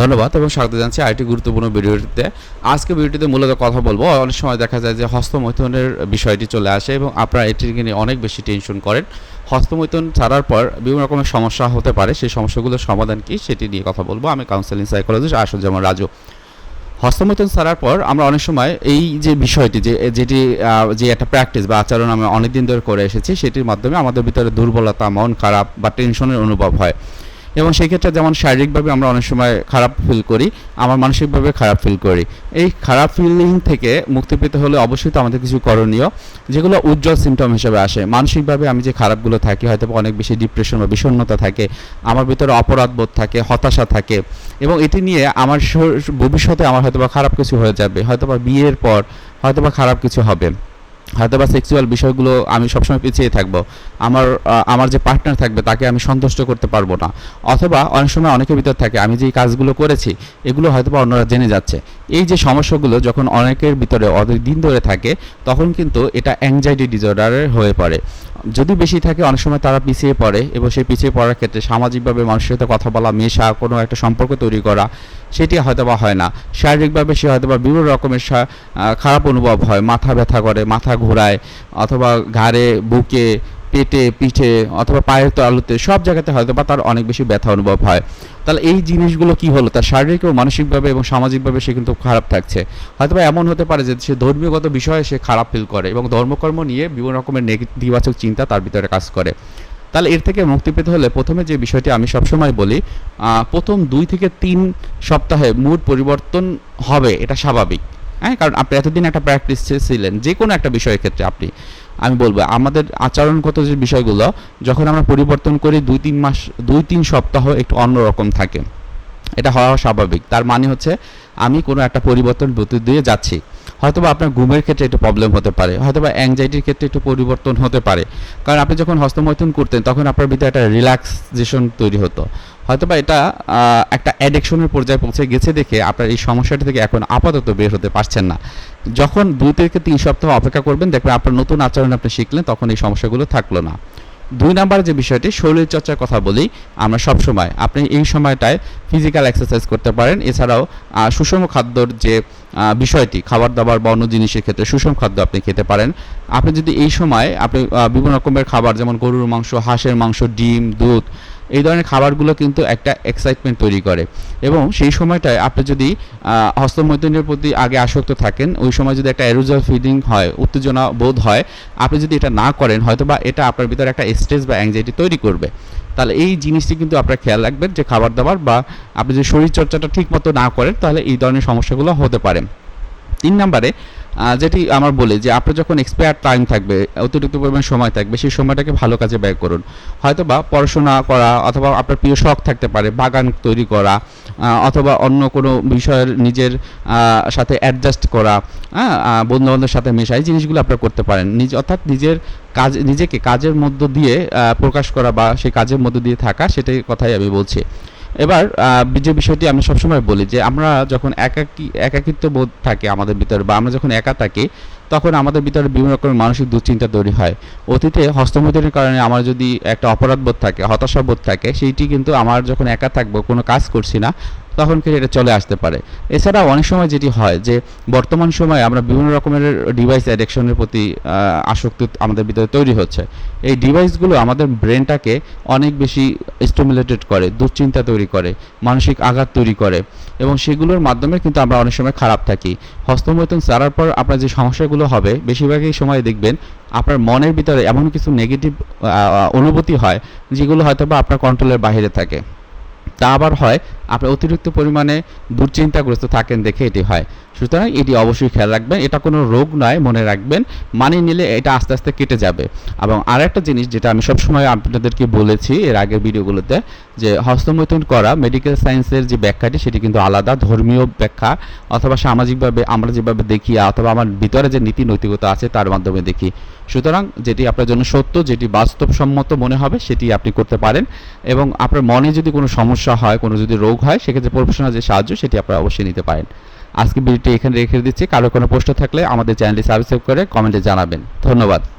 ধন্যবাদ এবং স্বাগত জানাচ্ছি আরেকটি গুরুত্বপূর্ণ ভিডিওটিতে। আজকে ভিডিওটিতে মূলত কথা বলব। অনেক সময় দেখা যায় যে হস্তমৈথুনের বিষয়টি চলে আসে এবং আপনারা এটিকে নিয়ে অনেক বেশি টেনশন করেন। হস্তমৈথুন ছাড়ার পর বিভিন্ন রকমের সমস্যা হতে পারে। সেই সমস্যাগুলোর সমাধান কি সেটি নিয়ে কথা বলব। আমি কাউন্সেলিং সাইকোলজিস্ট আসুজ্জামান রাজু। হস্তমৈথুন ছাড়ার পর আমরা অনেক সময় এই যে বিষয়টি, যে, যেটি যে একটা প্র্যাকটিস বা আচরণ আমরা অনেকদিন ধরে করে এসেছি, সেটির মাধ্যমে আমাদের ভিতরে দুর্বলতা, মন খারাপ বা টেনশনের অনুভব হয়। এবং সেই ক্ষেত্রে যেমন শারীরিকভাবে আমরা অনেক সময় খারাপ ফিল করি, আমার মানসিকভাবে খারাপ ফিল করি। এই খারাপ ফিলিং থেকে মুক্তি পেতে হলে অবশ্যই তো আমাদের কিছু করণীয়, যেগুলো উজ্জ্বল সিমটম হিসেবে আসে। মানসিকভাবে আমি যে খারাপগুলো থাকি, হয়তো অনেক বেশি ডিপ্রেশন বা বিষণ্ণতা থাকে, আমার ভিতরে অপরাধ বোধ থাকে, হতাশা থাকে, এবং এটি নিয়ে আমার ভবিষ্যতে আমার হয়তো বা খারাপ কিছু হয়ে যাবে হয়তো বা বিয়ের পর হয়তো বা খারাপ কিছু হবে। হয়তো বা সেক্সুয়াল বিষয়গুলো আমি সবসময় পিছিয়ে থাকব। আমার আমার যে পার্টনার থাকবে তাকে আমি সন্তুষ্ট করতে পারব না। অথবা অনেক সময় অনেকের ভিতর থাকে, আমি যে কাজগুলো করেছি, এগুলো হয়তো বা অন্যরা জেনে যাচ্ছে। এই যে সমস্যাগুলো যখন অনেকের ভিতরে অনেক দিন ধরে থাকে, তখন কিন্তু এটা অ্যাংজাইটি ডিসঅর্ডারের হয়ে পড়ে। যদি বেশি থাকে, অনেক সময় তারা পিছিয়ে পড়ে এবং সেই পিছিয়ে পড়ার ক্ষেত্রে সামাজিকভাবে মানুষের সাথে কথা বলা, মেশা, কোনো একটা সম্পর্ক তৈরি করা, সেটি হয়তো বা হয় না। শারীরিকভাবে সে হয়তো বা বিভিন্ন রকমের খারাপ অনুভব হয়। মাথা ব্যথা করে, মাথা ঘোরায়, অথবা ঘাড়ে, বুকে পেটে, পিঠে অথবা পায়ের তালুতে, সব জায়গাতে হয়তো বা তার অনেক বেশি ব্যথা অনুভব হয়। তাহলে এই জিনিসগুলো কি হলো? তার শারীরিক ও মানসিকভাবে এবং সামাজিকভাবে সে কিন্তু খারাপ থাকছে। হয়তো এমন হতে পারে যে সে ধর্মীয়গত বিষয়ে সে খারাপ ফিল করে এবং ধর্মকর্ম নিয়ে বিভিন্ন রকমের নেতিবাচক চিন্তা তার ভিতরে কাজ করে। তাহলে এর থেকে মুক্তি পেতে হলে প্রথমে যে বিষয়টি আমি সবসময় বলি প্রথম দুই থেকে তিন সপ্তাহে মুড পরিবর্তন হবে, এটা স্বাভাবিক। হ্যাঁ কারণ আপনি এতদিন একটা প্র্যাকটিস ছিলেন, যে কোনো একটা বিষয়ের ক্ষেত্রে আপনি। আমি বলব, আমাদের আচরণগত যে বিষয়গুলো, যখন আমরা পরিবর্তন করি, দুই, তিন মাস, দুই, তিন সপ্তাহ একটু অন্যরকম থাকে। এটা হওয়া স্বাভাবিক। তার মানে হচ্ছে, আমি কোনো একটা পরিবর্তন মধ্যে দিয়ে যাচ্ছি। হয়তোবা আপনার ঘুমের ক্ষেত্রে একটু প্রবলেম হতে পারে, হয়তোবা অ্যাংজাইটির ক্ষেত্রে একটু পরিবর্তন হতে পারে। কারণ আপনি যখন হস্তমৈথুন করতেন, তখন আপনার ভিতরে একটা রিল্যাক্সেশন তৈরি হতো। হয়তোবা এটা একটা অ্যাডিকশনের পর্যায়ে পৌঁছে গেছে দেখে আপনার এই সমস্যাটা থেকে এখন আপাতত বের হতে পারছেন না। যখন দুই থেকে তিন সপ্তাহ অপেক্ষা করবেন, দেখবেন আপনার নতুন আচরণ আপনি শিখলেন, তখন এই সমস্যাগুলো থাকল না। দুই নাম্বার যে বিষয়টি শরীর চর্চার কথা বলি আমরা সব সময়। আপনি এই সময়টায় ফিজিক্যাল এক্সারসাইজ করতে পারেন। এছাড়াও সুষম খাদ্যর যে বিষয়টি খাবার দাবার বা অন্য জিনিসের ক্ষেত্রে সুষম খাদ্য আপনি খেতে পারেন। আপনি যদি এই সময়, আপনি বিভিন্ন রকমের খাবার, যেমন গরুর মাংস, হাঁসের মাংস, ডিম, দুধ এই ধরনের খাবারগুলো কিন্তু একটা এক্সাইটমেন্ট তৈরি করে। এবং সেই সময়টায় আপনি যদি হস্তমৈথুনের প্রতি আগে আসক্ত থাকেন, ওই সময় যদি একটা অ্যারোজাল ফিলিং হয়, উত্তেজনা বোধ হয়, আপনি যদি এটা না করেন হয়তো বা এটা আপনার ভিতরে একটা স্ট্রেস বা অ্যাংজাইটি তৈরি করবে। তাহলে এই জিনিসটি কিন্তু আপনার খেয়াল রাখবেন যে খাবার দাবার বা আপনি যদি শরীরচর্চাটা ঠিক মতো না করেন, তাহলে এই ধরনের সমস্যাগুলো হতে পারে। তিন নম্বরে যেটি আমার বলি যে আপনার যখন এক্সপায়ার টাইম থাকবে, অতিরিক্ত পরিমাণ সময় থাকবে, সেই সময়টাকে ভালো কাজে ব্যয় করুন। হয়তো বা পড়াশোনা করা অথবা আপনার প্রিয় শখ থাকতে পারে, বাগান তৈরি করা অথবা অন্য কোনো বিষয়ের নিজের সাথে অ্যাডজাস্ট করা হ্যাঁ বন্ধু বান্ধবের সাথে মেশা, এই জিনিসগুলো আপনারা করতে পারেন। নিজ, অর্থাৎ নিজের কাজ, নিজেকে কাজের মধ্য দিয়ে প্রকাশ করা বা সেই কাজের মধ্য দিয়ে থাকা, সেটাই কথাই আমি বলছি। এবার যে বিষয়টি আমি সবসময় বলি যে আমরা যখন একাকী একাকিত্ব বোধ থাকে আমাদের ভিতরে বা আমরা যখন একা থাকি, তখন আমাদের ভিতরে বিভিন্ন রকমের মানসিক দুশ্চিন্তা তৈরি হয়। অতীতে হস্তমৈথুনের কারণে আমার যদি একটা অপরাধ বোধ থাকে হতাশা বোধ থাকে, সেইটি কিন্তু আমার যখন একা থাকব, কোনো কাজ করছি না তখন কিন্তু এটা চলে আসতে পারে। এছাড়াও অনেক সময় যেটি হয় যে, বর্তমান সময়ে আমরা বিভিন্ন রকমের ডিভাইস অ্যাডিকশনের প্রতি আসক্তি আমাদের ভিতরে তৈরি হচ্ছে। এই ডিভাইসগুলো আমাদের ব্রেনটাকে অনেক বেশি স্টিমুলেটেড করে, দুশ্চিন্তা তৈরি করে, মানসিক আঘাত তৈরি করে এবং সেগুলোর মাধ্যমে কিন্তু আমরা অনেক সময় খারাপ থাকি। হস্তমৈথুন সারার পর আপনার যে সমস্যাগুলো হবে, বেশিরভাগই সময় দেখবেন আপনার মনের ভিতরে এমন কিছু নেগেটিভ অনুভূতি হয়, যেগুলো হয়তো বা আপনার কন্ট্রোলের বাইরে থাকে। তা আবার হয়, আপনি অতিরিক্ত পরিমাণে দুশ্চিন্তাগ্রস্ত থাকেন দেখে এটি হয়। সুতরাং এটি অবশ্যই খেয়াল রাখবেন, এটা কোনো রোগ নয়, মনে রাখবেন, মানিয়ে নিলে এটা আস্তে আস্তে কেটে যাবে। এবং আরেকটা জিনিস যেটা আমি সবসময় আপনাদেরকে বলেছি এর আগের ভিডিওগুলোতে, যে হস্তমৈথুন করা মেডিকেল সায়েন্সের যে ব্যাখ্যাটি, সেটি কিন্তু আলাদা, ধর্মীয় ব্যাখ্যা, অথবা সামাজিকভাবে আমরা যেভাবে দেখি, অথবা আমার ভিতরে যে নীতি নৈতিকতা আছে, তার মাধ্যমে দেখি। সুতরাং যেটি আপনার জন্য সত্য, যেটি বাস্তবসম্মত মনে হবে, সেটি আপনি করতে পারেন। এবং আপনার মনে যদি কোনো সমস্যা হয়, কোনো যদি রোগ হয়, সেক্ষেত্রে প্রফেশনাল যে সাহায্য, সেটি আপনারা অবশ্যই নিতে পারেন। আজকে ভিডিওটি এখানে রেখে দিচ্ছি। কারও কোনো প্রশ্ন থাকলে আমাদের চ্যানেলটি সাবস্ক্রাইব করে কমেন্টে জানাবেন। ধন্যবাদ।